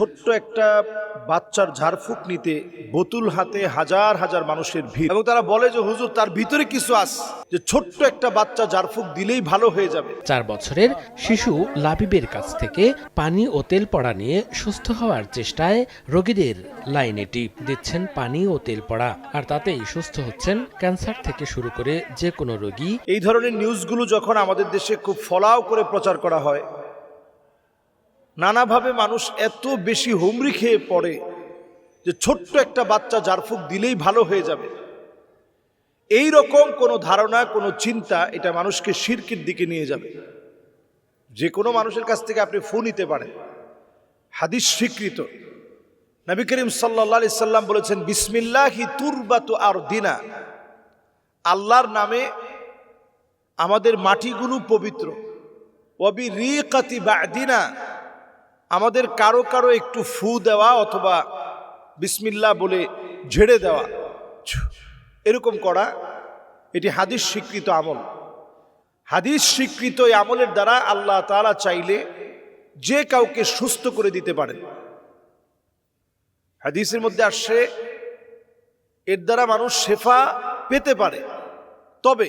ছোট্ট একটা বাচ্চার ঝাড়ফুঁক নিতে বোতুল হাতে হাজার হাজার মানুষের ভিড়। এবং তারা বলে যে হুজুর তার ভিতরে কিছু আস। যে ছোট্ট একটা বাচ্চা ঝাড়ফুঁক দিলেই ভালো হয়ে যাবে। চার বছরের শিশু লাবিবের কাছ থেকে পানি ও তেল পড়া নিয়ে সুস্থ হওয়ার চেষ্টায় রোগীদের লাইনে টিপ দিচ্ছেন পানি ও তেল পড়া। আর তাতেই সুস্থ হচ্ছেন ক্যান্সার থেকে শুরু করে যে কোনো রোগী। এই ধরনের নিউজগুলো যখন আমাদের দেশে খুব ফলাও করে প্রচার করা হয় নানাভাবে মানুষ এত বেশি হুমড়ি খেয়ে পড়ে যে ছোট্ট একটা বাচ্চা জারফুক দিলেই ভালো হয়ে যাবে। এই রকম কোনো ধারণা, কোনো চিন্তা এটা মানুষকে শিরকির দিকে নিয়ে যাবে। যে কোনো মানুষের কাছ থেকে আপনি ফু নিতে পারেন। হাদিস স্বীকৃত। নবী করিম সাল্লা সাল্লাম বলেছেন, বিসমিল্লাহি তুরবাতু আর দিনা আল্লাহর নামে আমাদের মাটিগুলো পবিত্র। অবি রিকাতি বাদিনা। আমাদের কারও কারও একটু ফু দেওয়া অথবা বিসমিল্লা বলে ঝেড়ে দেওয়া। এরকম করা, এটি হাদিস স্বীকৃত আমল। হাদিস স্বীকৃত এই আমলের দ্বারা আল্লাহ তাআলা চাইলে যে কাউকে সুস্থ করে দিতে পারেন। হাদিসের মধ্যে আসছে, এর দ্বারা মানুষ শেফা পেতে পারে। তবে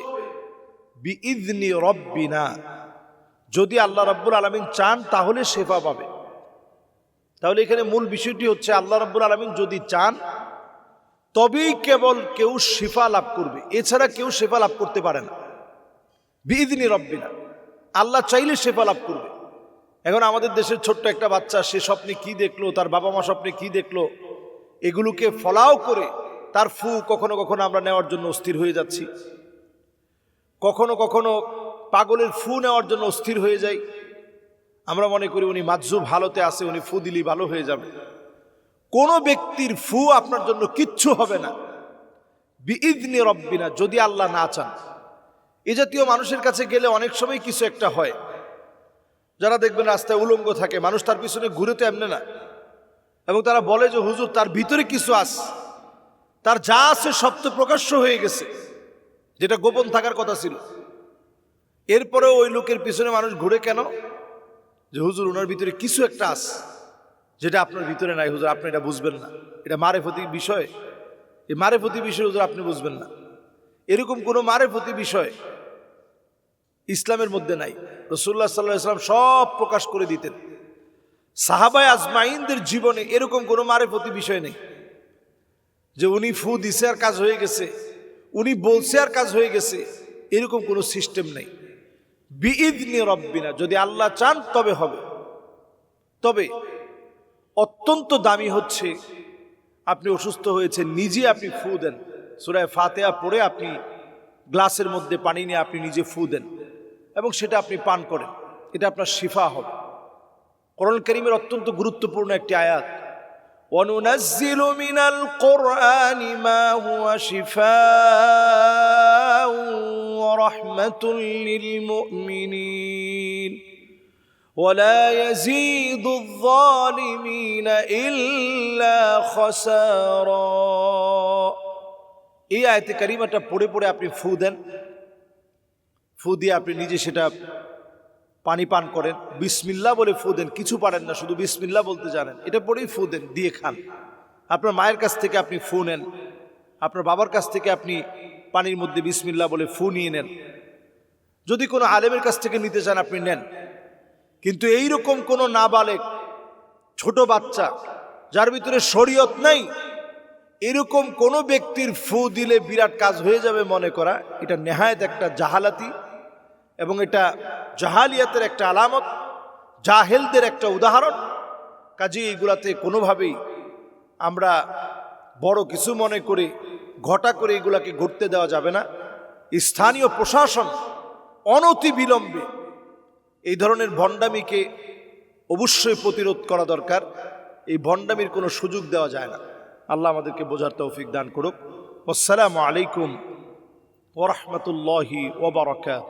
বি বিইদনি রব্বিনা, যদি আল্লাহ রব্বুল আলমিন চান তাহলে শেফা পাবে। তাহলে এখানে মূল বিষয়টি হচ্ছে আল্লাহ রব্বুল আলমিন যদি চান, তবেই কেবল কেউ শিফা লাভ করবে। এছাড়া কেউ শেফা লাভ করতে পারে না। বিইদনি রব্বিনা, আল্লাহ চাইলে শেফা লাভ করবে। এখন আমাদের দেশের ছোট্ট একটা বাচ্চা, সে স্বপ্নে কি দেখল, তার বাবা মা স্বপ্নে কি দেখল, এগুলোকে ফলাও করে তার ফু কখনো কখনো আমরা নেওয়ার জন্য অস্থির হয়ে যাচ্ছি। কখনো কখনো পাগলের ফু নেওয়ার জন্য অস্থির হয়ে যাই। আমরা মনে করি উনি মাঝু ভালোতে আছে, উনি ফু দিলি ভালো হয়ে যাবে। কোনো ব্যক্তির ফু আপনার জন্য কিচ্ছু হবে না। বিইদনি রব্বিনা, যদি আল্লাহ না চান। এ জাতীয় মানুষের কাছে গেলে অনেক সময় কিছু একটা হয়। যারা দেখবেন রাস্তায় উলঙ্গ থাকে, মানুষ তার পিছনে ঘুরে তো এমনি না। এবং তারা বলে যে, হুজুর, তার ভিতরে কিছু আস। তার যা আছে সব তো প্রকাশ্য হয়ে গেছে। যেটা গোপন থাকার কথা ছিল। এরপরে ওই লোকের পিছনে মানুষ ঘুরে কেন? যে হুজুর ওনার ভিতরে কিছু একটা আস যেটা আপনার ভিতরে নাই হুজুর, আপনি এটা বুঝবেন না। এটা মারেফতি বিষয়। এই মারেফতি বিষয় হুজুর, আপনি বুঝবেন না। এরকম কোনো মারেফতি বিষয় ইসলামের মধ্যে নাই। রসুল্লাহ সাল্লাহ ইসলাম সব প্রকাশ করে দিতেন। সাহাবায় আজমাইনদের জীবনে এরকম কোনো মারেফতি বিষয় নেই। যে উনি ফু দিছে আর কাজ হয়ে গেছে, উনি বলছে আর কাজ হয়ে গেছে, এরকম কোনো সিস্টেম নেই। বিঈদ নিয়ে রব্বিনা যদি আল্লাহ চান তবে হবে তবে অত্যন্ত দামি হচ্ছে আপনি অসুস্থ হয়েছে নিজে আপনি ফু দেন সুরায় ফাতেয়া পড়ে আপনি গ্লাসের মধ্যে পানি নিয়ে আপনি নিজে ফু দেন এবং সেটা আপনি পান করেন এটা আপনার শিফা হবে করণ করিমের অত্যন্ত গুরুত্বপূর্ণ একটি আয়াত وننزل من القرآن ما هو شفاء ورحمة للمؤمنين ولا يزيد الظالمين إلا خسارا এই আয়তে কারিমাটা পড়ে পড়ে আপনি ফু দেন ফু দিয়ে আপনি নিজে সেটা পানি পান করেন বিসমিল্লা বলে ফু দেন কিছু পারেন না শুধু বিসমিল্লা বলতে জানেন এটা পরেই ফু দেন দিয়ে খান আপনার মায়ের কাছ থেকে আপনি ফু নেন আপনার বাবার কাছ থেকে আপনি পানির মধ্যে বিসমিল্লা বলে ফু নিয়ে নেন। যদি কোনো আলেমের কাছ থেকে নিতে চান, আপনি নেন। কিন্তু এই রকম কোনো নাবালেক, ছোট বাচ্চা, যার ভিতরে শরীয়ত নাই, এরকম কোনো ব্যক্তির ফু দিলে বিরাট কাজ হয়ে যাবে মনে করা, এটা নেহায়ত একটা জাহালাতি এবং এটা জাহালিয়াতের একটা আলামত, জাহেলদের একটা উদাহরণ। কাজে এইগুলাতে কোনোভাবেই আমরা বড় কিছু মনে করে ঘটা করে এগুলাকে ঘটতে দেওয়া যাবে না। স্থানীয় প্রশাসন অনতি বিলম্বে এই ধরনের ভণ্ডামিকে অবশ্যই প্রতিরোধ করা দরকার। এই ভণ্ডামির কোনো সুযোগ দেওয়া যায় না। আল্লাহ আমাদেরকে বোঝার তৌফিক দান করুক। আসসালামু আলাইকুম ওরহমতুল্লাহি ওবরাকাত